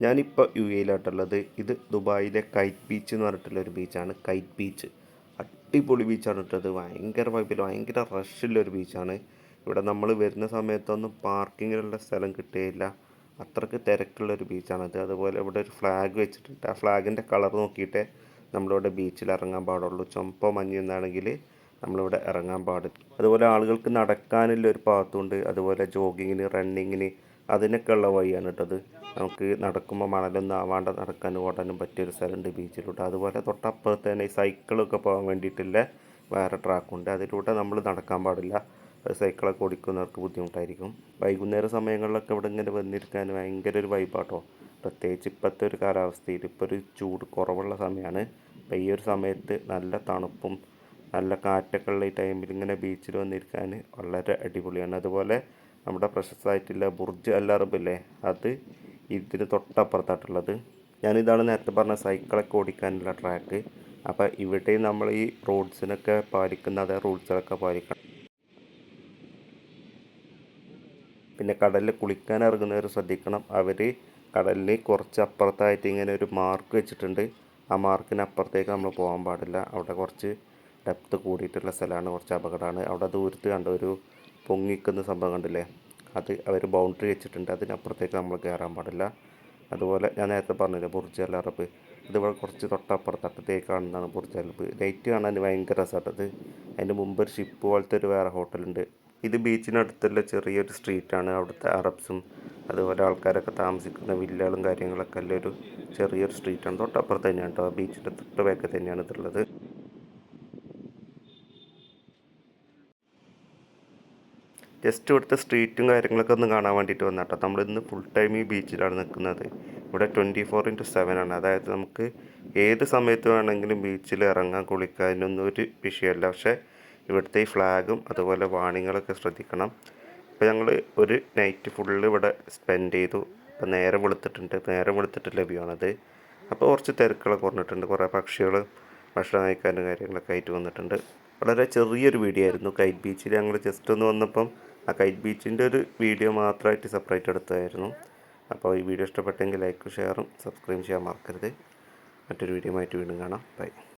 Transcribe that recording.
ഞാനിപ്പോൾ യു എയിലായിട്ടുള്ളത് ഇത് ദുബായിലെ കൈറ്റ് ബീച്ച് എന്ന് പറഞ്ഞിട്ടുള്ള ഒരു ബീച്ചാണ്. Kite beach. അടിപൊളി ബീച്ചാണ് ഇട്ടത് ഭയങ്കര വൈബിൽ ഭയങ്കര റഷുള്ള ഒരു ബീച്ചാണ്. ഇവിടെ നമ്മൾ വരുന്ന സമയത്തൊന്നും പാർക്കിങ്ങിനുള്ള സ്ഥലം കിട്ടുകയില്ല. അത്രയ്ക്ക് തിരക്കുള്ള ഒരു ബീച്ചാണത് അതുപോലെ ഇവിടെ ഒരു ഫ്ലാഗ് വെച്ചിട്ടുണ്ട്. ആ ഫ്ലാഗിന്റെ കളർ നോക്കിയിട്ട് നമ്മളിവിടെ ബീച്ചിൽ ഇറങ്ങാൻ പാടുള്ളൂ. ചുമപ്പോ മഞ്ഞ എന്നാണെങ്കിൽ നമ്മളിവിടെ ഇറങ്ങാൻ പാടില്ല അതുപോലെ ആളുകൾക്ക് നടക്കാനുള്ള ഒരു പാത്തുണ്ട് അതുപോലെ ജോഗിങ്ങിന് റണ്ണിങ്ങിന് അതിനൊക്കെ ഉള്ള വഴിയാണ് ഇട്ടത് നമുക്ക് നടക്കുമ്പോൾ മണലൊന്നും ആവാണ്ട് നടക്കാനും ഓടാനും പറ്റിയൊരു സ്ഥലമുണ്ട് ബീച്ചിലൂടെ. അതുപോലെ തൊട്ടപ്പുറത്ത് തന്നെ ഈ സൈക്കിളൊക്കെ പോകാൻ വേണ്ടിയിട്ടുള്ള വേറെ ട്രാക്കുണ്ട്. അതിലൂടെ നമ്മൾ നടക്കാൻ പാടില്ല. സൈക്കിളൊക്കെ ഓടിക്കുന്നവർക്ക് ബുദ്ധിമുട്ടായിരിക്കും. വൈകുന്നേര സമയങ്ങളിലൊക്കെ ഇവിടെ ഇങ്ങനെ വന്നിരിക്കാൻ ഭയങ്കര ഒരു വൈബാട്ടോ പ്രത്യേകിച്ച് ഇപ്പോഴത്തെ ഒരു കാലാവസ്ഥയിൽ ഇപ്പോൾ ഒരു ചൂട് കുറവുള്ള സമയമാണ് അപ്പോൾ ഈ ഒരു സമയത്ത് നല്ല തണുപ്പും നല്ല കാറ്റൊക്കെ ഉള്ള ഈ ടൈമിൽ ഇങ്ങനെ ബീച്ചിൽ വന്നിരിക്കാൻ വളരെ അടിപൊളിയാണ്. അതുപോലെ നമ്മുടെ പ്രശസ്തമായിട്ടുള്ള ബുർജ് അൽ അറബ് ഇല്ലേ? അത് ഇതിന് തൊട്ടപ്പുറത്തായിട്ടുള്ളത്. ഞാനിതാണ് നേരത്തെ പറഞ്ഞ സൈക്കിളൊക്കെ ഓടിക്കാനുള്ള ട്രാക്ക്. അപ്പോൾ ഇവിടെ നമ്മൾ ഈ റോഡ്സിനൊക്കെ പാലിക്കുന്ന അതേ റൂൾസുകളൊക്കെ പാലിക്കണം പിന്നെ കടലിൽ കുളിക്കാൻ ഇറങ്ങുന്നവർ ശ്രദ്ധിക്കണം. അവർ കടലിൽ കുറച്ച് അപ്പുറത്തായിട്ട് ഇങ്ങനെ ഒരു മാർക്ക് വെച്ചിട്ടുണ്ട്. ആ മാർക്കിന് അപ്പുറത്തേക്ക് നമ്മൾ പോകാൻ പാടില്ല. അവിടെ കുറച്ച് ഡെപ്ത് കൂടിയിട്ടുള്ള സ്ഥലമാണ് കുറച്ച് അപകടമാണ്. അവിടെ ദൂരത്ത് കണ്ട ഒരു പൊങ്ങിക്കുന്ന സംഭവം കണ്ടില്ലേ? അത് അവർ ബൗണ്ടറി വെച്ചിട്ടുണ്ട്. അതിനപ്പുറത്തേക്ക് നമ്മൾ കയറാൻ പാടില്ല. അതുപോലെ ഞാൻ നേരത്തെ പറഞ്ഞില്ലേ ബുർജ് അൽ അറബ്. ഇതിവിടെ കുറച്ച് തൊട്ടപ്പുറത്തട്ടത്തേക്ക് കാണുന്നതാണ് ബുർജ് അറബ്. ലൈറ്റ് കാണാൻ ഭയങ്കര രസമാണ് അത്. അതിന്റെ മുമ്പ് ഒരു ഷിപ്പ് പോലത്തെ ഒരു വേറെ ഹോട്ടലുണ്ട് ഇത് ബീച്ചിനടുത്തുള്ള ചെറിയൊരു സ്ട്രീറ്റാണ് അവിടുത്തെ അറബ്സും അതുപോലെ ആൾക്കാരൊക്കെ താമസിക്കുന്ന വില്ലകളും കാര്യങ്ങളൊക്കെ ഉള്ള ഒരു ചെറിയൊരു സ്ട്രീറ്റാണ് തൊട്ടപ്പുറത്ത് തന്നെയാണ് കേട്ടോ ബീച്ചിന്റെ തൊട്ട് ബാക്കിൽ തന്നെയാണ് ഇതുള്ളത് ജസ്റ്റ് ഇവിടുത്തെ സ്ട്രീറ്റും കാര്യങ്ങളൊക്കെ ഒന്ന് കാണാൻ വേണ്ടിയിട്ട് വന്നാട്ടോ. നമ്മൾ ഇന്ന് ഫുൾ ടൈം ഈ ബീച്ചിലാണ് നിൽക്കുന്നത് ഇവിടെ ട്വന്റി ഫോർ ഇന്റു സെവൻ ആണ്. അതായത് നമുക്ക് ഏത് സമയത്ത് വേണമെങ്കിലും ബീച്ചിൽ ഇറങ്ങാൻ കുളിക്കാനൊന്നും ഒരു വിഷയമല്ല. പക്ഷേ ഇവിടുത്തെ ഈ ഫ്ലാഗും അതുപോലെ വാണിങ്ങളൊക്കെ ശ്രദ്ധിക്കണം. ഇപ്പോൾ ഞങ്ങൾ ഒരു നൈറ്റ് ഫുള്ള് ഇവിടെ സ്പെൻഡ് ചെയ്തു. ഇപ്പം നേരെ വെളുത്തിട്ടുണ്ട്. നേരെ വെളുത്തിട്ട് ലഭ്യമാണത് അപ്പോൾ കുറച്ച് തിരക്കുകളൊക്കെ കുറഞ്ഞിട്ടുണ്ട്. കുറേ പക്ഷികൾ ഭക്ഷണം കഴിക്കാനും കാര്യങ്ങളൊക്കെ ആയിട്ട് വന്നിട്ടുണ്ട്. വളരെ ചെറിയൊരു വീഡിയോ ആയിരുന്നു. കൈറ്റ് ബീച്ചിൽ ഞങ്ങൾ ജസ്റ്റ് ഒന്ന് വന്നപ്പം ആ കൈറ്റ് ബീച്ചിന്റെ ഒരു വീഡിയോ മാത്രമായിട്ട് സെപ്പറേറ്റ് എടുത്തായിരുന്നു അപ്പോൾ ഈ വീഡിയോ ഇഷ്ടപ്പെട്ടെങ്കിൽ ലൈക്ക് ഷെയറും സബ്സ്ക്രൈബ് ചെയ്യാൻ മറക്കരുത്. മറ്റൊരു വീഡിയോ ആയിട്ട് വീണ്ടും കാണാം. ബൈ